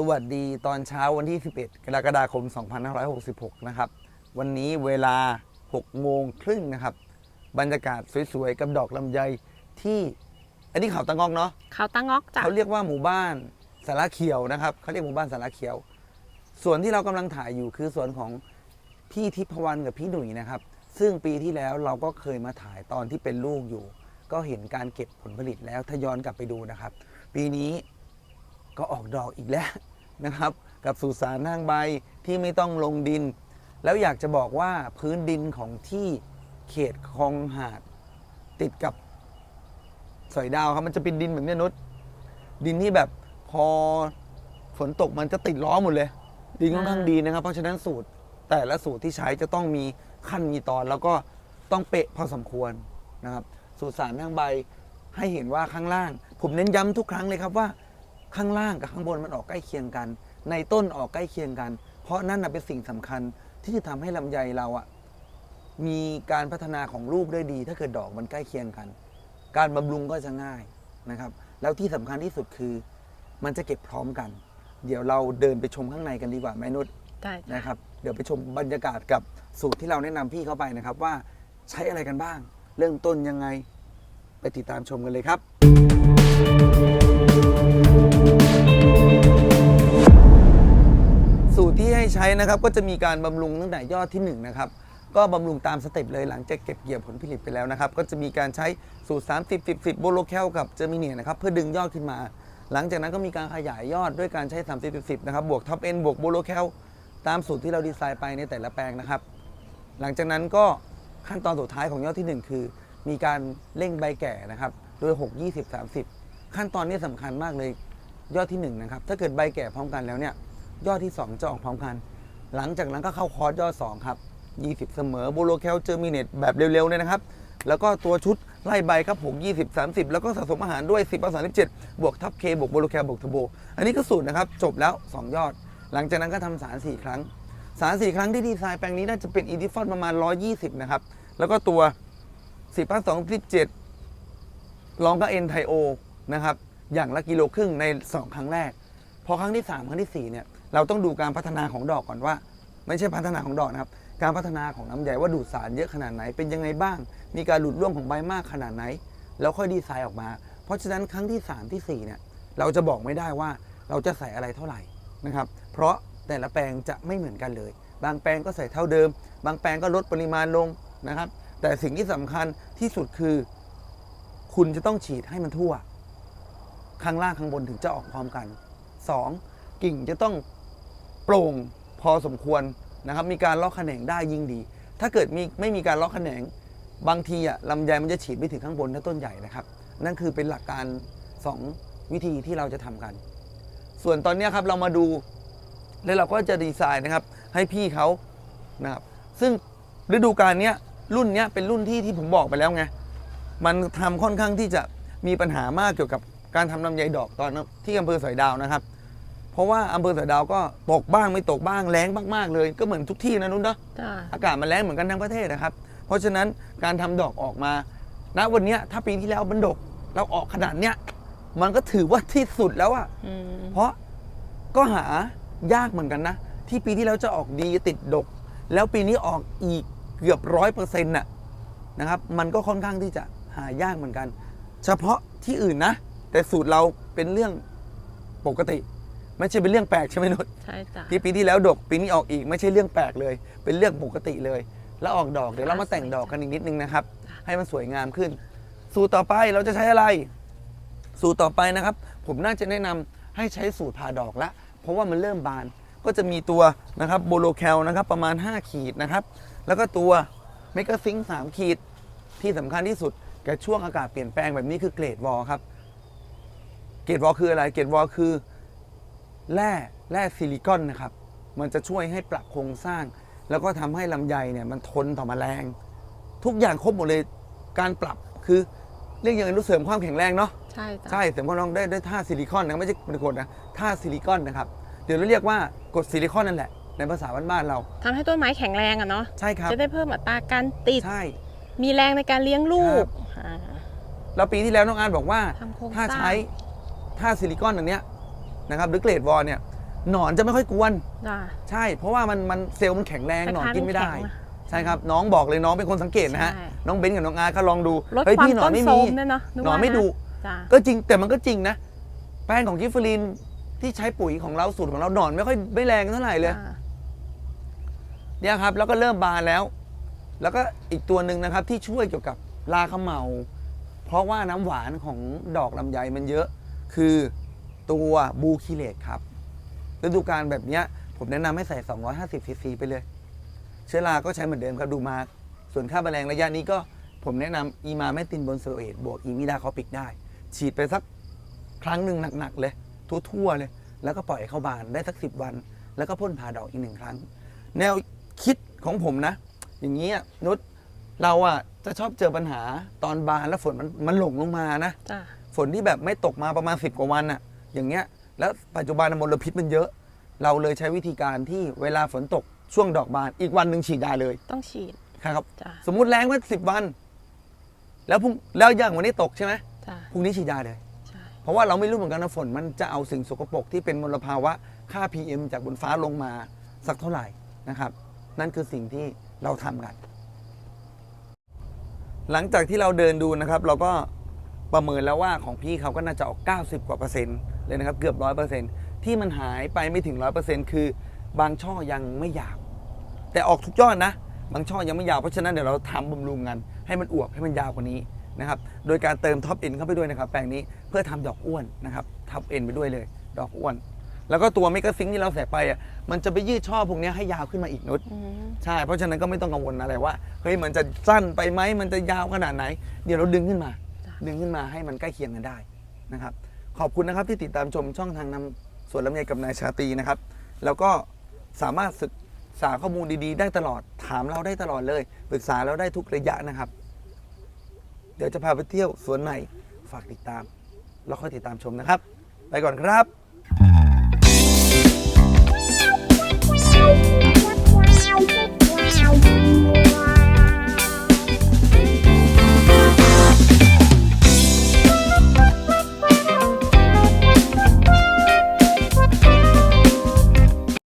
สวัสดีตอนเช้าวันที่ 11 กรกฎาคม 2566 นะครับ วันนี้เวลา 6 โมงครึ่งนะครับ บรรยากาศสวยๆ กับดอกลำไยที่ อันนี้เขาตะงอกเนาะเขาตั้งงอกจ้ะเขาเรียกว่าหมู่บ้านสาระเขียวนะครับเขาเรียกหมู่บ้านสาระเขียว ส่วนที่เรากำลังถ่ายอยู่คือสวนของพี่ทิพวรรณกับพี่หนุ่ยนะครับ ซึ่งปีที่แล้วเราก็เคยมาถ่ายตอนที่เป็นลูกอยู่ ก็เห็นการเก็บผลผลิตแล้วถ้าย้อนกลับไปดูนะครับ ปีนี้ก็ออกดอกอีกแล้ว นะครับ กับสุสานนางใบที่ไม่ต้องลงดิน แล้วอยากจะบอกว่าพื้นดินของที่เขตคลองหาด ติดกับสอยดาวครับมันจะเป็นดินแบบเนี้นุชดินที่แบบพอฝนตกมันจะติดล้อหมดเลย ดินค่อนข้างดีนะครับ เพราะฉะนั้นสูตรแต่ละสูตรที่ใช้จะต้องมีขั้นมีตอนแล้วก็ต้องเป๊ะพอสมควรนะครับ สูตรสารทั้งใบให้เห็นว่าข้างล่าง ผมเน้นย้ำทุกครั้งเลยครับว่า ข้างล่างกับข้างบนมันออกใกล้เคียงกัน ในต้นออกใกล้เคียงกัน เพราะนั่นนะเป็นสิ่งสำคัญที่จะทำให้ลำไยเราอะมีการพัฒนาของลูกได้ดี ถ้าเกิดดอกมันใกล้เคียงกัน การบำรุงก็จะง่ายนะครับ แล้วที่สำคัญที่สุดคือ มันจะเก็บพร้อมกัน เดี๋ยวเราเดินไปชมข้างในกันดีกว่าแม่นุชได้จ้ะนะครับ เดี๋ยวไปชมบรรยากาศกับสูตรที่เราแนะนำพี่เข้าไปนะครับว่าใช้อะไรกันบ้าง เริ่มต้นยังไง ไปติดตามชมกันเลยครับ ให้ใช้นะครับก็จะมีการบำรุงตั้งแต่ยอดที่1นะครับก็บำรุงตามสเต็ปเลยหลังจากเก็บเกี่ยวผลผลิตไปแล้วนะครับก็จะมีการใช้สูตร 30 10 10โบโลแคลกับเจอร์มิเนียนะครับเพื่อดึงยอดขึ้นมา หลังจากนั้นก็มีการขยายยอดด้วยการใช้ 30 10 10นะครับบวกท็อปเอ็นบวกโบโลแคลตามสูตรที่เราดีไซน์ไปในแต่ละแปลงนะครับ หลังจากนั้นก็ขั้นตอนสุดท้ายของยอดที่ 1 คือ มีการเร่งใบแก่นะครับโดย 6 20 30 ขั้นตอนนี้สำคัญมากเลยยอดที่1นะครับถ้าเกิดใบแก่พร้อมกันแล้วเนี่ย ยอดที่ 2 จะออกพร้อมกัน หลังจากนั้นก็เข้าคอร์สยอด 2 ครับ 20 เสมอโบโลแคลเจอร์มิเนตแบบเร็วๆเลยนะครับ แล้วก็ตัวชุดไล่ใบครับผม20 30 แล้วก็สะสมอาหารด้วย 10 37บวกทับเคบวกโบโลแคลบวกทโบ อันนี้ก็สูตรนะครับ จบแล้ว 2 ยอด หลังจากนั้นก็ทำสาร 4 ครั้ง สาร 4 ครั้งที่ดีไซน์แปลงนี้น่าจะเป็นอีดิฟอนประมาณ 120 นะครับ แล้วก็ตัว10 2 17ลองก็เอ็นไทโอนะครับอย่างละกิโลครึ่งใน 2 ครั้งแรก พอครั้งที่ 3 ครั้งที่ 4 เนี่ย เราต้องดูการพัฒนาของดอกก่อนว่า ไม่ใช่พัฒนาของดอกนะครับ การพัฒนาของลำไยว่าดูดสารเยอะขนาดไหนเป็นยังไงบ้าง มีการหลุดร่วงของใบมากขนาดไหน แล้วค่อยดีไซน์ออกมา เพราะฉะนั้นครั้งที่3ที่4เนี่ยเราจะบอกไม่ได้ว่าเราจะใส่อะไรเท่าไหร่นะครับ เพราะแต่ละแปลงจะไม่เหมือนกันเลย บางแปลงก็ใส่เท่าเดิม บางแปลงก็ลดปริมาณลงนะครับ แต่สิ่งที่สำคัญที่สุดคือ คุณจะต้องฉีดให้มันทั่ว ข้างล่างข้างบนถึงจะออกพร้อมกัน 2. กิ่งจะต้อง โปร่งพอสมควรนะครับ มีการเลาะแขนงได้ยิ่งดี ถ้าเกิดมีไม่มีการเลาะแขนง บางทีอะลำไยมันจะฉีดไม่ถึงข้างบนถ้าต้นใหญ่นะครับ นั่นคือเป็นหลักการ 2 วิธีที่เราจะทำกัน ส่วนตอนนี้ครับเรามาดูแล้วเราก็จะดีไซน์นะครับ ให้พี่เขานะครับ ซึ่งฤดูกาลนี้รุ่นนี้เป็นรุ่นที่ที่ผมบอกไปแล้วไงมันทำค่อนข้างที่จะมีปัญหามากเกี่ยวกับการทำลำไยดอกตอนที่อำเภอสอยดาวนะครับ ราะว่าอำเภอสอยดาวก็ตกบ้างไม่ตกบ้างแรงมากๆเลย ก็เหมือนทุกที่นะนุ่นเนาะจ้ะอากาศมันแรงเหมือนกันทั้งประเทศนะครับ เพราะฉะนั้นการทำดอกออกมา ณวันเนี้ยถ้าปีที่แล้วมันดกเราออกขนาดเนี้ยมันก็ถือว่าที่สุดแล้วอะ อืมเพราะก็หายากเหมือนกันนะ ที่ปีที่แล้วจะออกดีติดดก แล้วปีนี้ออกอีกเกือบร้อยเปอร์เซ็นต์น่ะนะครับมันก็ค่อนข้างที่จะหายากเหมือนกัน เฉพาะที่อื่นนะ แต่สูตรเราเป็นเรื่องปกติ ไม่ใช่เป็นเรื่องแปลกใช่ไหมนุชใช่จ้ะที่ปีที่แล้วดกปีนี้ออกอีกไม่ใช่เรื่องแปลกเลย เป็นเรื่องปกติเลย แล้วออกดอกเดี๋ยวเรามาแต่งดอกกันอีกนิดนึงนะครับ ให้มันสวยงามขึ้น สูตรต่อไปเราจะใช้อะไร สูตรต่อไปนะครับ ผมน่าจะแนะนำให้ใช้สูตรผ่าดอกละ เพราะว่ามันเริ่มบานก็จะมีตัวนะครับโบโลแคลนะครับประมาณ 5 ขีดนะครับ แล้วก็ตัวเมกะซิง3ขีดที่สำคัญที่สุดแก่ช่วงอากาศเปลี่ยนแปลงแบบนี้คือเกรดวอลครับ เกรดวอลคืออะไร เกรดวอลคือ แร่แร่ซิลิคอนนะครับ มันจะช่วยให้ปรับโครงสร้าง แล้วก็ทำให้ลำไยเนี่ยมันทนต่อแมลง ทุกอย่างครบหมดเลยการปรับคือเรียกอย่างอื่นรู้เสริมความแข็งแรงเนาะใช่จ้ะใช่เสริมความแข็งแรงได้ด้วยท่าซิลิคอนนะไม่ใช่เป็นกรดนะท่าซิลิคอนนะครับเดี๋ยวเราเรียกว่ากรดซิลิคอนนั่นแหละในภาษาบ้านๆเราทำให้ต้นไม้แข็งแรงอะเนาะใช่ครับจะได้เพิ่มอัตราการติดใช่มีแรงในการเลี้ยงลูกอ่าแล้วปีที่แล้วน้องอาร์ตบอกว่าทำโครงถ้าสร้างใช้ท่าซิลิคอนอันเนี้ย นะครับหรือเกรดวอลเนี่ยหนอนจะไม่ค่อยกวน จ้ะ ใช่ เพราะว่ามันมันเซลล์มันแข็งแรงหนอนคล้ายๆกินไม่ได้แข็งนะใช่ครับ น้องบอกเลยน้องเป็นคนสังเกตนะฮะ ใช่ น้องเบนซ์กับน้องอาร์ตเขาลองดูลดเฮ้ยความพี่หนอต้นนไม่โทรมี มด้วยเนาะหนอนไม่ดุจ้ะก็จริงแต่มันก็จริงนะ แป้งของกิฟเฟอรีนที่ใช้ปุ๋ยของเราสูตรของเราหนอนไม่ค่อยไม่แรงเท่าไหร่เลยจ้ะเนี่ยครับแล้วก็เริ่มบานแล้ว แล้วก็อีกตัวหนึ่งนะครับที่ช่วยเกี่ยวกับราขมเหมาเพราะว่าน้ำหวานของดอกลำไยมันเยอะ คือ ตัวบูคิเลตครับฤดูกาลแบบเนี้ยผมแนะนำให้ใส่ 250ซีซีไปเลย เชื้อราก็ใช้เหมือนเดิมครับดูมาร์คส่วนค่าแมลงระยะนี้ก็ผมแนะนำอีมาแมตินบนเซอเอตบวกอีมิดาคอปิกได้ ฉีดไปสักครั้งหนึ่งหนักๆเลย ทั่วๆเลย แล้วก็ปล่อยให้เข้าบานได้สักสิบวัน แล้วก็พ่นผ่าดอกอีกหนึ่งครั้ง แนวคิดของผมนะ อย่างนี้อะนุชเราอะจะชอบเจอปัญหาตอนบานแล้วฝนมันมันหลงลงมานะจ้ะฝนที่แบบไม่ตกมาประมาณ10กว่าวันอะ อย่างเงี้ยแล้วปัจจุบันมลพิษมันเยอะ เราเลยใช้วิธีการที่เวลาฝนตกช่วงดอกบาน อีกวันหนึ่งฉีดได้เลยต้องฉีด ครับ จ้ะ สมมุติแรงมาสิบวัน แล้วพรุ่งแล้วอย่างวันนี้ตกใช่ไหมจ้ะพรุ่งนี้ฉีดได้เลย ใช่เพราะว่าเราไม่รู้เหมือนกันนะฝนมันจะเอาสิ่งสกปรกที่เป็นมลภาวะค่า PM จากบนฟ้าลงมาสักเท่าไหร่นะครับ นั่นคือสิ่งที่เราทำกัน หลังจากที่เราเดินดูนะครับ เราก็ประเมินแล้วว่าของพี่เขาก็น่าจะออก 90 กว่าเปอร์เซ็นต์ เลยนะครับเกือบร้อยเปอร์เซ็นต์ที่มันหายไปไม่ถึงร้อยเปอร์เซ็นต์คือบางช่อยังไม่ยาว แต่ออกทุกยอดนะ บางช่อยังไม่ยาวเพราะฉะนั้นเดี๋ยวเราทำบำรุงกัน ให้มันอวบให้มันยาวกว่านี้นะครับโดยการเติมท็อปเอ็นเข้าไปด้วยนะครับแปลงนี้เพื่อทำดอกอ้วนนะครับท็อปเอ็นไปด้วยเลย ดอกอ้วน แล้วก็ตัวเมกะซิงค์ที่เราใส่ไปอะมันจะไปยืดช่อพวกเนี้ยให้ยาวขึ้นมาอีกนุดอืมใช่ เพราะฉะนั้นก็ไม่ต้องกังวลอะไรว่าเฮ้ยมันจะสั้นไปไหมมันจะยาวขนาดไหน เดี๋ยวเราดึงขึ้นมาจ้ะดึงขึ้นมาให้มันใกล้เคียงกันได้นะครับ ขอบคุณนะครับที่ติดตามชมช่องทางนำสวนลำไยกับนายชาตีนะครับ แล้วก็สามารถศึกษาข้อมูลดีๆ ได้ตลอดถามเราได้ตลอดเลยปรึกษาเราได้ทุกระยะนะครับ เดี๋ยวจะพาไปเที่ยวสวนไหนฝากติดตาม แล้วค่อยติดตามชมนะครับ ไปก่อนครับ Thank you.